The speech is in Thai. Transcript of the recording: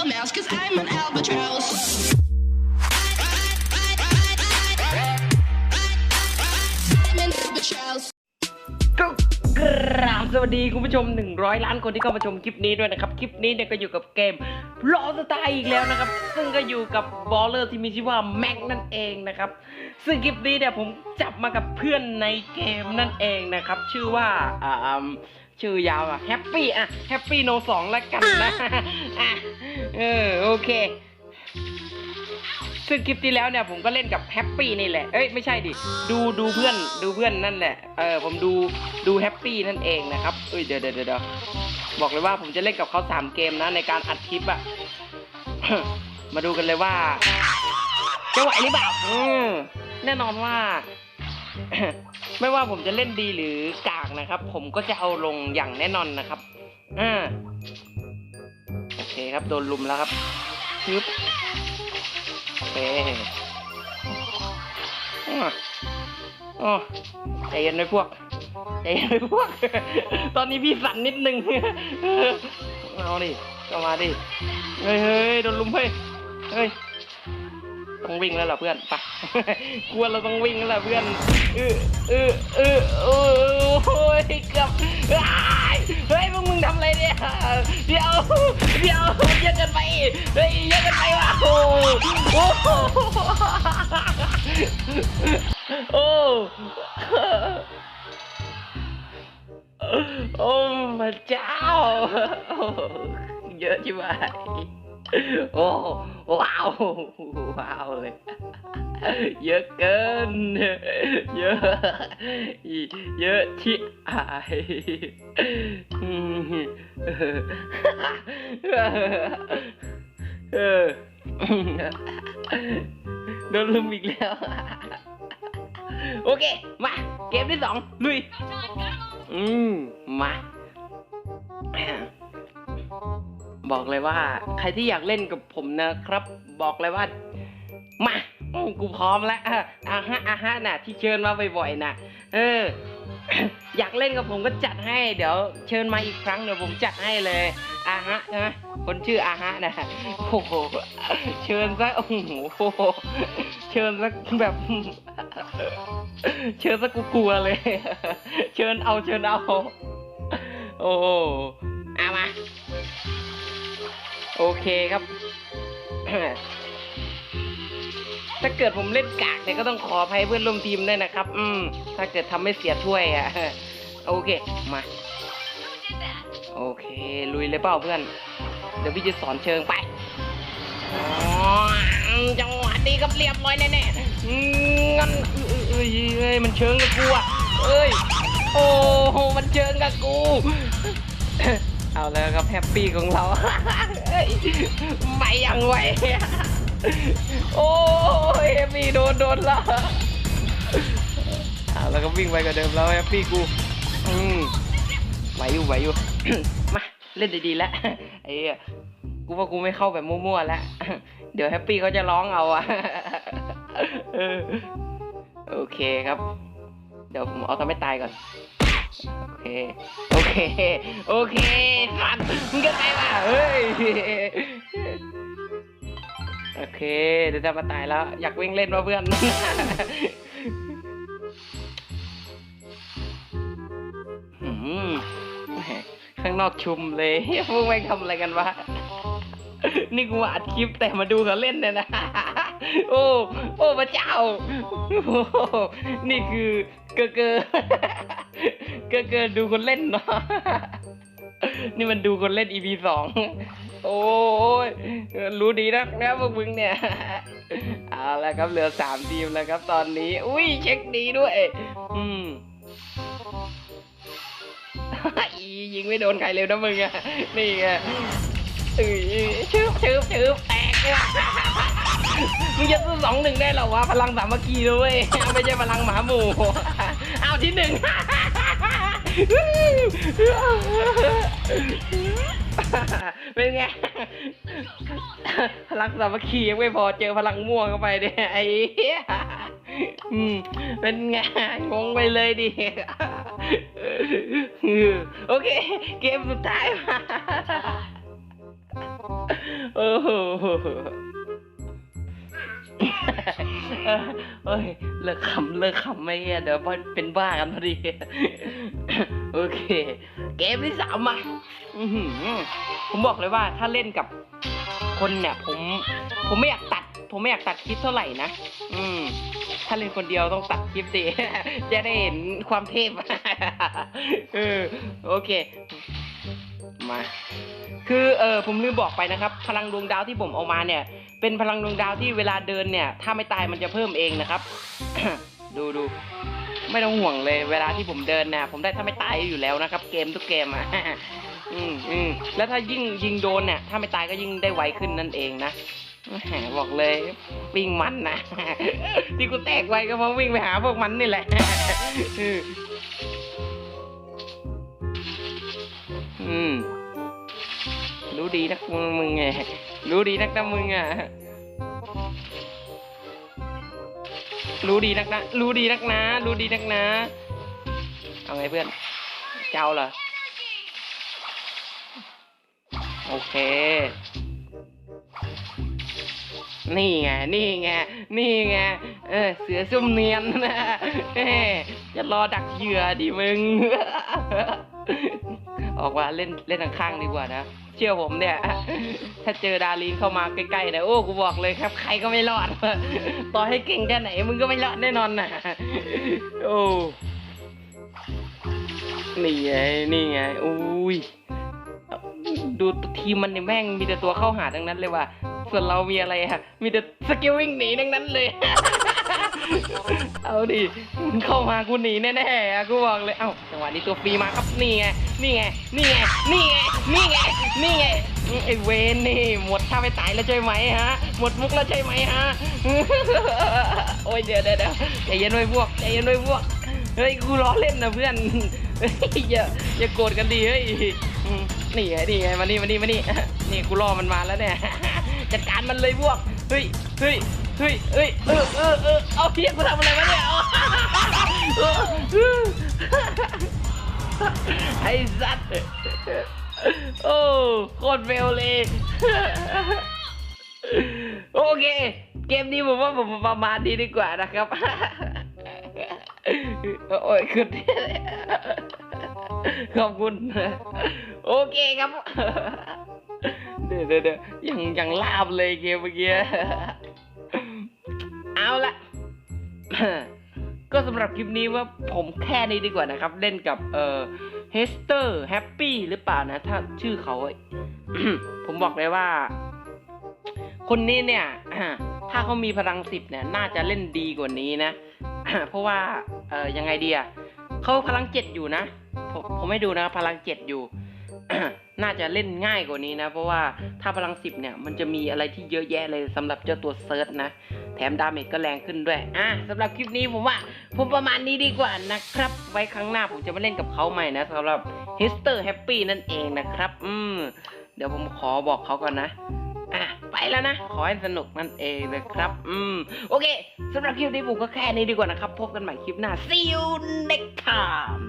a mouse, cause I'm an albatross. I'm an albatross. ก็กราบสวัสดีคุณผู้ชม 100 ล้านคนที่เข้ามาชมคลิปนี้ด้วยนะครับ คลิปนี้เนี่ยก็อยู่กับเกมรอสไตล์อีกแล้วนะครับ ซึ่งก็อยู่กับบอลเลอร์ที่มีชื่อว่าแม็กนั่นเองนะครับ ซึ่งคลิปนี้เนี่ยผมจับมากับเพื่อนในเกมนั่นเองนะครับ ชื่อว่าอ่า ชื่อยาวอะแฮปปี้อะแฮปปี้โนสองแล้วกันนะอะเออโอเคซึ่งคลิปที่แล้วเนี่ยผมก็เล่นกับแฮปปี้นี่แหละ เอ้ยไม่ใช่ดิ ดูดูเพื่อนดูเพื่อนนั่นแหละ เออผมดูดูแฮปปี้นั่นเองนะครับ เอ้ยเดี๋ยวเดี๋ยวเดี๋ยวบอกเลยว่าผมจะเล่นกับเขาสามเกมนะในการอัดคลิปอะมาดูกันเลยว่าจะไหวหรือเปล่าอืมแน่นอนว่า ไม่ว่าผมจะเล่นดีหรือกากนะครับ ผมก็จะเอาลงอย่างแน่นอนนะครับอ่าโอเคครับโดนลุมแล้วครับชึบโอเคอ๋ออ๋อใจเย็นไว้พวกใจเย็นไว้พวก ตอนนี้พี่สั่นนิดนึงเอาดิก็มาดิเฮ้ยเฮ้ยโดนลุมเฮ้ยเฮ้ย ต้องวิ่งแล้วเหรอเพื่อนไปกลัวเราต้องวิ่งแล้วล่ะเพื่อนเออเออเออเออโอ้ยเกือบอ้เฮ้ยมึงมึงทำอะไรเนี่ยเดี๋ยวเดี๋ยวเยอะเกินไปเฮ้ยเยอะเกินไปว่ะโอ้โหโอ้โอ้พระเจ้าเยอะจิ๋วะโอ้ว้าวว้าวเลยเยอะเกินเยอะ บอกเลยว่า ใครที่อยากเล่นกับผมนะครับ บอกเลยว่า มากูพร้อมแล้วอะอาฮะอาฮะน่ะ ที่เชิญมาบ่อยๆน่ะ เออ อยากเล่นกับผมก็จัดให้ เดี๋ยว เชิญมาอีกครั้งเดี๋ยวผมจัดให้เลยอาฮะนะคนชื่ออาฮะนะโอ้โหเชิญซะโอ้โหเชิญซะแบบ เชิญซะกูกลัวเลย เชิญเอาเชิญเอา โอ้โหเอามา โอเคครับ ถ้าเกิดผมเล่นกากเนี่ยก็ต้องขออภัยเพื่อนร่วมทีมด้วยนะครับ อืม ถ้าเกิดทำไม่เสียถ้วยอะ โอเค มา โอเค ลุยเลยเปล่าเพื่อน เดี๋ยวพี่จะสอนเชิงไปจังหวะนี้ก็เรียบร้อยแน่ๆอืมงั้นเอ้ยเอ้ยมันเชิงกับกูอะเอ้ย โอ้โหมันเชิงกับกู เอาแล้วครับแฮปปี้ของเราไม่ยังไหวโอ้ยแฮปปี้โดนโดนแล้วเอาแล้วก็วิ่งไปกว่าเดิมแล้วแฮปปี้กูอืมไหวอยู่ไหวอยู่มาเล่นดีๆแล้วไอ้กูว่ากูไม่เข้าแบบมั่วๆแล้ว เดี๋ยวแฮปปี้เขาจะร้องเอาอะโอเคครับ เดี๋ยวผมเอาทำให้ตายก่อน เค โอเค โอเคสันมึงก็ไปว่ะเฮ้ย โอเค เดี๋ยวจะมาตายแล้ว อยากวิ่งเล่นมาเพื่อนหืมข้างนอกชุมเลยพวกแม่งทำอะไรกันวะ นี่กูอัดคลิปแต่มาดูเขาเล่นเนี่ยนะ โอ้ โอ้พระเจ้า นี่คือ เกอเกอเกอเกอดูคนเล่นเนาะนี่มันดูคนเล่น EP สองโอ้ยรู้ดีนักนะพวกมึงเนี่ยเอาละครับเหลือสามทีมแล้วครับตอนนี้ อุ้ยเช็คดีด้วย อืมอียิงไม่โดนใครเร็วนะมึงอะนี่ไงเอ้ยชืบชืบชืบแตกมึงจะสู้สองหนึ่งได้เหรอวะพลังสามัคคีด้วยไม่ใช่พลังหมาหมู่ เอาที่หนึ่งเป็นไง พลังสามัคคียังไม่พอเจอพลังม่วงเข้าไปเนี่ยไอ้เหี้ยอืมเป็นไงงงไปเลยดิโอเค เกมสุดท้ายมาเออเออ เอ้ย เลิกขำเลิกขำไม่เอ้ยเดี๋ยวเป็นบ้ากันพอดี โอเค เกมที่สามมาผมบอกเลยว่าถ้าเล่นกับคนเนี่ย ผม ผมไม่อยากตัด ผมไม่อยากตัดคลิปเท่าไหร่นะ อืม ถ้าเล่นคนเดียวต้องตัดคลิปสิจะได้เห็นความเทพเออโอเค มา คือเออผมลืมบอกไปนะครับ พลังดวงดาวที่ผมเอามาเนี่ย เป็นพลังดวงดาวที่เวลาเดินเนี่ย ถ้าไม่ตายมันจะเพิ่มเองนะครับ ดูดูไม่ต้องห่วงเลย เวลาที่ผมเดินเนี่ยผมได้ถ้าไม่ตายอยู่แล้วนะครับ เกมทุกเกมอะอืมอืมแล้วถ้ายิ่งยิงโดนเนี่ยถ้าไม่ตายก็ยิ่งได้ไวขึ้นนั่นเองนะบอกเลยวิ่งมันนะที่กูแตกไวก็เพราะวิ่งไปหาพวกมันนี่แหละอือืม รู้ดีนักมึงมึงไง รู้ดีนักนะมึงอะ รู้ดีนักนะ รู้ดีนักนะ รู้ดีนักนะ เอาไงเพื่อน เจ้าเหรอ โอเค นี่ไง นี่ไง นี่ไง เออ เสือซุ่มเนียนนะจะรอดักเหยื่อดิมึงออกมาเล่นเล่นข้างๆดีกว่านะ เชื่อผมเนี่ย ถ้าเจอดารีนเข้ามาใกล้ๆนะโอ้กูบอกเลยครับ ใครก็ไม่รอด ต่อให้เก่งแค่ไหนมึงก็ไม่รอดแน่นอนนะโอ้นี่ไงนี่ไงอุ้ยดูทีมมันเนี่ยแม่งมีแต่ตัวเข้าหาทั้งนั้นเลยว่ะส่วนเรามีอะไรฮะมีแต่สกิลวิ่งหนีทั้งนั้นเลย เอาดิมึงเข้ามากูหนีแน่ๆอะกูบอกเลย เอ้าจังหวะนี้ตัวฟรีมาครับนี่ไง นี่ไง นี่ไง นี่ไง นี่ไง นี่ไง ไอเวนนี่หมดท่าไปตายแล้วใช่ไหมฮะ หมดมุกแล้วใช่ไหมฮะ โอ้ยเดี๋ยวเดี๋ยวเดี๋ยวใจเย็นไว้พวกใจเย็นไว้พวก เฮ้ยกูล้อเล่นนะเพื่อนเยอย่าอย่าโกรธกันดิเฮ้ย นี่ไงนี่ไงมานี่มานี่มานี่ นี่กูรอมันมาแล้วเนี่ย จัดการมันเลยพวก เฮ้ยเฮ้ย เฮ้ยเฮ้ยเออเออเออเอาเพี้ยกูทำอะไรวะเนี่ยไอ้สัตว์โอ้โคตรเฟลเลยโอเค เกมนี้ผมว่าผมประมาณนี้ดีกว่านะครับ โอ้ยขึ้นขอบคุณ โอเคครับ เดี๋ยวเดี๋ยวเดี๋ยวยังยังลาบเลยเกมเมื่อกี้ เอาละก็สำหรับคลิปนี้ว่าผมแค่นี้ดีกว่านะครับ เล่นกับเอ่อเฮสเตอร์แฮปปี้หรือเปล่านะ ถ้าชื่อเขาผมบอกเลยว่า คนนี้เนี่ยถ้าเขามีพลังสิบเนี่ย น่าจะเล่นดีกว่านี้นะ เพราะว่าเออยังไงดีอะเขาพลังเจ็ดอยู่นะ ผมผมไม่ดูนะพลังเจ็ดอยู่ น่าจะเล่นง่ายกว่านี้นะ เพราะว่าถ้าพลังสิบเนี่ย มันจะมีอะไรที่เยอะแยะเลยสำหรับเจ้าตัวเซิร์ชนะ แถมดาเมจก็แรงขึ้นด้วย อะสำหรับคลิปนี้ผมว่าผมประมาณนี้ดีกว่านะครับ ไว้ครั้งหน้าผมจะมาเล่นกับเขาใหม่นะสำหรับ h i s t e r Happy นั่นเองนะครับ อืม เดี๋ยวผมขอบอกเขาก่อนนะอะไปแล้วนะ ขอให้สนุกนั่นเองเลยครับ อืม โอเคสำหรับคลิปนี้ผมก็แค่นี้ดีกว่านะครับ พบกันใหม่คลิปหน้า see you next time